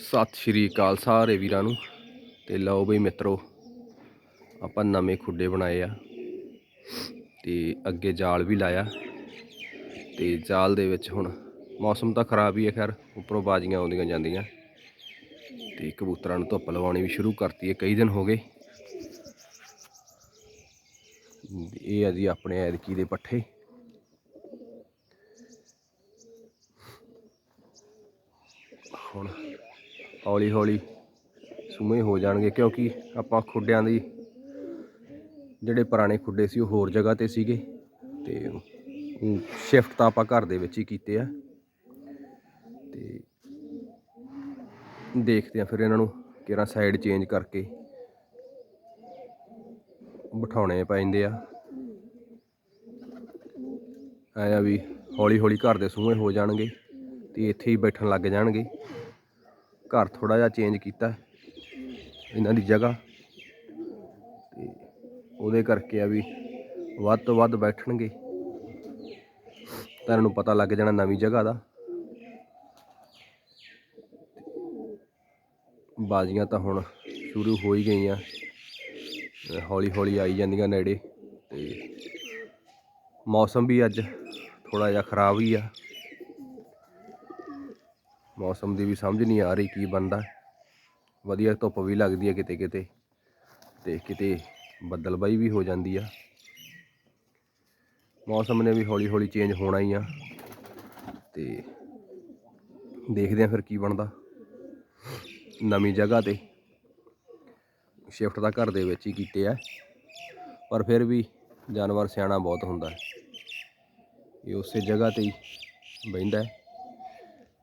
ਸਤਿ ਸ਼੍ਰੀ ਅਕਾਲ ਸਾਰੇ ਵੀਰਾਂ ਨੂੰ। ਤੇ ਲਓ ਬਈ ਮਿੱਤਰੋ, ਆਪਾਂ ਨਵੇਂ ਖੁੱਡੇ ਬਣਾਏ ਆ। ਤੇ ਅੱਗੇ ਜਾਲ ਵੀ ਲਾਇਆ। ਤੇ ਜਾਲ ਦੇ ਵਿੱਚ ਹੁਣ ਮੌਸਮ ਤਾਂ ਖਰਾਬ ਹੀ ਹੈ ਖੈਰ, ਉੱਪਰੋਂ ਬਾਜ਼ੀਆਂ ਆਉਂਦੀਆਂ ਜਾਂਦੀਆਂ। ਤੇ ਕਬੂਤਰਾਂ ਨੂੰ ਧੁੱਪ ਲਵਾਉਣੀ ਵੀ ਸ਼ੁਰੂ ਕਰਤੀ ਹੈ, ਕਈ ਦਿਨ ਹੋ ਗਏ। ਇਹ ਆ ਜੀ ਆਪਣੇ ਐਰਕੀ ਦੇ ਪੱਠੇ। ਹੁਣ ਹੌਲੀ ਹੌਲੀ ਸੂਹੇ ਹੋ ਜਾਣਗੇ ਕਿਉਂਕਿ ਆਪਾਂ ਖੁੱਡਿਆਂ ਦੀ, ਜਿਹੜੇ ਪੁਰਾਣੇ ਖੁੱਡੇ ਸੀ ਉਹ ਹੋਰ ਜਗ੍ਹਾ ਤੇ ਸੀਗੇ ਤੇ ਸ਼ਿਫਟ ਤਾਂ ਆਪਾਂ ਘਰ ਦੇ ਵਿੱਚ ਹੀ ਕੀਤੇ ਆ। ਤੇ ਦੇਖਦੇ ਆ ਫਿਰ ਇਹਨਾਂ ਨੂੰ ਕਿਹੜਾ ਸਾਈਡ ਚੇਂਜ ਕਰਕੇ ਬਿਠਾਉਣੇ ਪੈਂਦੇ ਆ। ਆਇਆ ਵੀ ਹੌਲੀ ਹੌਲੀ ਘਰ ਦੇ ਸੂਹੇ ਹੋ ਜਾਣਗੇ ਤੇ ਇੱਥੇ ਹੀ ਬੈਠਣ ਲੱਗ ਜਾਣਗੇ। ਘਰ ਥੋੜਾ ਜਿਹਾ ਚੇਂਜ ਕੀਤਾ ਇਹਨਾਂ ਦੀ ਜਗ੍ਹਾ ਤੇ ਉਹਦੇ ਕਰਕੇ ਆ ਵੀ ਵੱਧ ਤੋਂ ਵੱਧ ਬੈਠਣਗੇ। ਤਾਂ ਨੂੰ ਪਤਾ ਲੱਗ ਜਾਣਾ ਨਵੀਂ ਜਗ੍ਹਾ ਦਾ। ਬਾਜ਼ੀਆਂ ਤਾਂ ਹੁਣ ਸ਼ੁਰੂ ਹੋ ਹੀ ਗਈਆਂ। ਹੌਲੀ ਹੌਲੀ ਆਈ ਜਾਂਦੀਆਂ ਨੇੜੇ ਤੇ ਮੌਸਮ ਵੀ ਅੱਜ ਥੋੜਾ ਜਿਹਾ ਖਰਾਬ ਹੀ ਆ। ਮੌਸਮ ਦੀ ਵੀ ਸਮਝ ਨਹੀਂ ਆ ਰਹੀ ਕੀ ਬਣਦਾ। ਵਧੀਆ ਧੁੱਪ ਵੀ ਲੱਗਦੀ ਹੈ ਕਿਤੇ ਕਿਤੇ ਤੇ ਕਿਤੇ ਬੱਦਲਬਾਈ ਵੀ ਹੋ ਜਾਂਦੀ ਆ। ਮੌਸਮ ਨੇ ਵੀ ਹੌਲੀ ਹੌਲੀ ਚੇਂਜ ਹੋਣਾ ਹੀ ਆ ਤੇ ਦੇਖਦੇ ਆ ਫਿਰ ਕੀ ਬਣਦਾ। ਨਵੀਂ ਜਗ੍ਹਾ ਤੇ ਸ਼ਿਫਟ ਤਾਂ ਘਰ ਦੇ ਵਿੱਚ ਹੀ ਕੀਤੇ ਆ, ਪਰ ਫਿਰ ਵੀ ਜਾਨਵਰ ਸਿਆਣਾ ਬਹੁਤ ਹੁੰਦਾ। ਹੈ ਇਹ ਉਸੇ ਜਗ੍ਹਾ ਤੇ ਹੀ ਬਹਿੰਦਾ। ਹੈ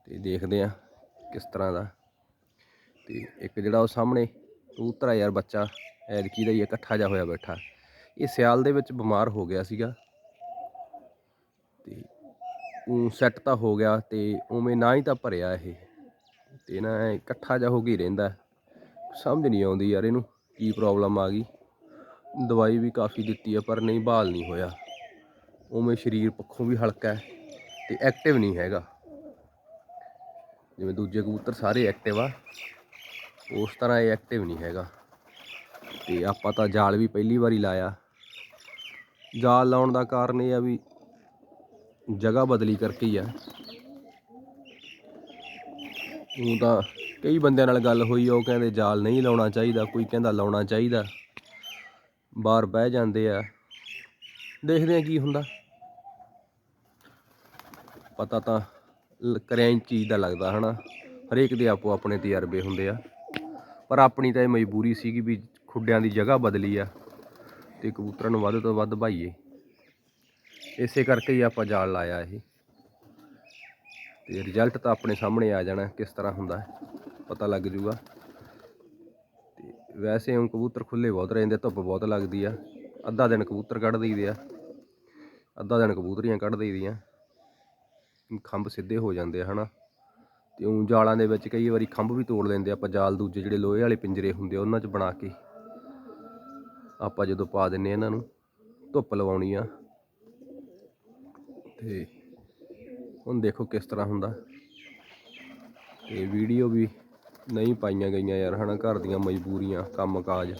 ਤੇ ਦੇਖਦੇ ਆ ਕਿਸ ਤਰ੍ਹਾਂ ਦਾ। ਤੇ ਇੱਕ ਜਿਹੜਾ ਉਹ ਸਾਹਮਣੇ ਕਬੂਤਰ ਆ ਯਾਰ ਬੱਚਾ ਐਲਕੀ ਦਾ ਹੀ ਇਕੱਠਾ ਜਾ ਹੋਇਆ ਬੈਠਾ। ਇਹ ਸਿਆਲ ਦੇ ਵਿੱਚ ਬਿਮਾਰ ਹੋ ਗਿਆ ਸੀਗਾ। ਤੇ ਉਹ ਸੈੱਟ ਤਾਂ ਹੋ ਗਿਆ ਤੇ ਉਵੇਂ ਨਾ ਹੀ ਤਾਂ ਭਰਿਆ ਇਹ। ਤੇ ਨਾ ਇਕੱਠਾ ਜਾ ਹੋ ਕੇ ਰਹਿੰਦਾ। ਸਮਝ ਨਹੀਂ ਆਉਂਦੀ ਯਾਰ ਇਹਨੂੰ ਕੀ ਪ੍ਰੋਬਲਮ ਆ ਗਈ। ਦਵਾਈ ਵੀ ਕਾਫੀ ਦਿੱਤੀ ਆ ਪਰ ਨਹੀਂ ਬਹਾਲ ਨਹੀਂ ਹੋਇਆ। ਉਵੇਂ ਸਰੀਰ ਪੱਖੋਂ ਵੀ ਹਲਕਾ ਹੈ ਤੇ ਐਕਟਿਵ ਨਹੀਂ ਹੈਗਾ। ਜਿਵੇਂ ਦੂਜੇ ਕਬੂਤਰ ਸਾਰੇ ਐਕਟਿਵ ਆ, ਉਸ ਤਰ੍ਹਾਂ ਇਹ ਐਕਟਿਵ ਨਹੀਂ ਹੈਗਾ। ਤੇ ਆਪਾਂ ਤਾਂ ਜਾਲ ਵੀ ਪਹਿਲੀ ਵਾਰੀ ਲਾਇਆ। ਜਾਲ ਲਾਉਣ ਦਾ ਕਾਰਨ ਇਹ ਆ ਵੀ ਜਗ੍ਹਾ ਬਦਲੀ ਕਰਕੇ ਹੀ ਆ। ਉਹ ਤਾਂ ਕਈ ਬੰਦਿਆਂ ਨਾਲ ਗੱਲ ਹੋਈ ਉਹ ਕਹਿੰਦੇ ਜਾਲ ਨਹੀਂ ਲਾਉਣਾ ਚਾਹੀਦਾ, ਕੋਈ ਕਹਿੰਦਾ ਲਾਉਣਾ ਚਾਹੀਦਾ। ਬਾਹਰ ਬਹਿ ਜਾਂਦੇ ਆ। ਦੇਖਦੇ ਆ ਕੀ ਹੁੰਦਾ। ਪਤਾ ਤਾਂ ਲ- ਕਰਿਆ ਚੀਜ਼ ਦਾ ਲੱਗਦਾ, ਹਨਾ? ਹਰੇਕ ਦੇ ਆਪੋ ਆਪਣੇ ਤਜਰਬੇ ਹੁੰਦੇ ਆ। ਪਰ ਆਪਣੀ ਤਾਂ ਇਹ ਮਜਬੂਰੀ ਸੀਗੀ ਵੀ ਖੁੱਡਿਆਂ ਦੀ ਜਗ੍ਹਾ ਬਦਲੀ ਆ ਤੇ ਕਬੂਤਰਾਂ ਨੂੰ ਵੱਧ ਤੋਂ ਵੱਧ ਭਾਈਏ। ਇਸੇ ਕਰਕੇ ਹੀ ਆਪਾਂ ਜਾਲ ਲਾਇਆ ਇਹ। ਤੇ ਰਿਜ਼ਲਟ ਤਾਂ ਆਪਣੇ ਸਾਹਮਣੇ ਆ ਜਾਣਾ, ਕਿਸ ਤਰ੍ਹਾਂ ਹੁੰਦਾ ਪਤਾ ਲੱਗ ਜੂਗਾ। ਤੇ ਵੈਸੇ ਹੁਣ ਕਬੂਤਰ ਖੁੱਲੇ ਬਹੁਤ ਰਹਿੰਦੇ, ਧੁੱਪ ਬਹੁਤ ਲੱਗਦੀ ਆ। ਅੱਧਾ ਦਿਨ ਕਬੂਤਰ ਕੱਢ ਦਈਦੇ ਆ। ਅੱਧਾ ਦਿਨ ਕਬੂਤਰੀਆਂ ਕੱਢ ਦਈਦੀਆਂ ਖੰਭ ਸਿੱਧੇ ਹੋ ਜਾਂਦੇ ਆ, ਹਨਾ? ਤੇ ਉਹ ਜਾਲਾਂ ਦੇ ਵਿੱਚ ਕਈ ਵਾਰੀ ਖੰਭ ਵੀ ਤੋੜ ਲੈਂਦੇ ਆਪਾਂ ਜਾਲ ਦੂਜੇ ਜਿਹੜੇ ਲੋਹੇ ਵਾਲੇ ਪਿੰਜਰੇ ਹੁੰਦੇ ਆ, ਉਹਨਾਂ 'ਚ ਬਣਾ ਕੇ। ਆਪਾਂ ਜਦੋਂ ਪਾ ਦਿੰਨੇ ਆ ਇਹਨਾਂ ਨੂੰ, ਧੁੱਪ ਲਵਾਉਣੀ ਆ। ਤੇ ਹੁਣ ਦੇਖੋ ਕਿਸ ਤਰ੍ਹਾਂ ਹੁੰਦਾ। ਤੇ ਵੀਡੀਓ ਵੀ ਨਹੀਂ ਪਾਈਆਂ ਗਈਆਂ ਯਾਰ, ਹਨਾ? ਘਰ ਦੀਆਂ ਮਜਬੂਰੀਆਂ ਕੰਮ ਕਾਜ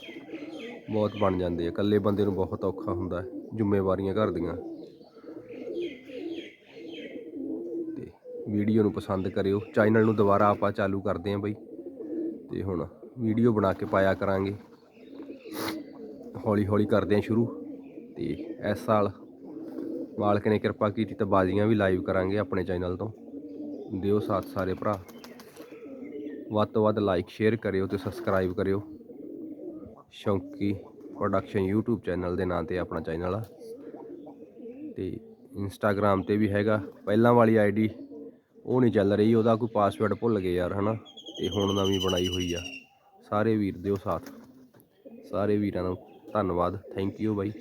ਬਹੁਤ ਬਣ ਜਾਂਦੇ ਆ। ਇਕੱਲੇ ਬੰਦੇ ਨੂੰ ਬਹੁਤ ਔਖਾ ਹੁੰਦਾ, ਜ਼ਿੰਮੇਵਾਰੀਆਂ ਘਰ ਦੀਆਂ ਤੇ ਵੀਡੀਓ ਨੂੰ ਪਸੰਦ ਕਰਿਓ। ਚੈਨਲ ਨੂੰ ਦੁਬਾਰਾ ਆਪਾਂ ਚਾਲੂ ਕਰਦੇ ਆਂ ਬਈ। ਤੇ ਹੁਣ ਵੀਡੀਓ ਬਣਾ ਕੇ ਪਾਇਆ ਕਰਾਂਗੇ। ਹੌਲੀ ਹੌਲੀ ਕਰਦੇ ਆਂ ਸ਼ੁਰੂ। ਤੇ ਇਸ ਸਾਲ ਮਾਲਕ ਨੇ ਕਿਰਪਾ ਕੀਤੀ ਤਾਂ ਬਾਜ਼ੀਆਂ ਵੀ ਲਾਈਵ ਕਰਾਂਗੇ ਆਪਣੇ ਚੈਨਲ ਤੋਂ। ਦਿਓ ਸਾਥ ਸਾਰੇ ਭਰਾ। ਵੱਧ ਤੋਂ ਵੱਧ ਲਾਈਕ ਸ਼ੇਅਰ ਕਰਿਓ ਤੇ ਸਬਸਕ੍ਰਾਈਬ ਕਰਿਓ। ਸ਼ੌਂਕੀ ਪ੍ਰੋਡਕਸ਼ਨ YouTube ਚੈਨਲ ਦੇ ਨਾਂ ਤੇ ਆਪਣਾ ਚੈਨਲ ਆ। ਤੇ ਇੰਸਟਾਗ੍ਰam ਤੇ ਵੀ ਹੈਗਾ। ਪਹਿਲਾਂ ਵਾਲੀ ਆਈਡੀ ਉਹ ਨਹੀਂ ਚੱਲ ਰਹੀ, ਉਹਦਾ ਕੋਈ ਪਾਸਵਰਡ ਭੁੱਲ ਗਏ ਯਾਰ, ਹਨਾ? ਤੇ ਹੁਣ ਨਵੀਂ ਬਣਾਈ ਹੋਈ ਆ। ਸਾਰੇ ਵੀਰ ਦਿਓ ਸਾਥ। ਸਾਰੇ ਵੀਰਾਂ ਦਾ ਧੰਨਵਾਦ। Thank you by.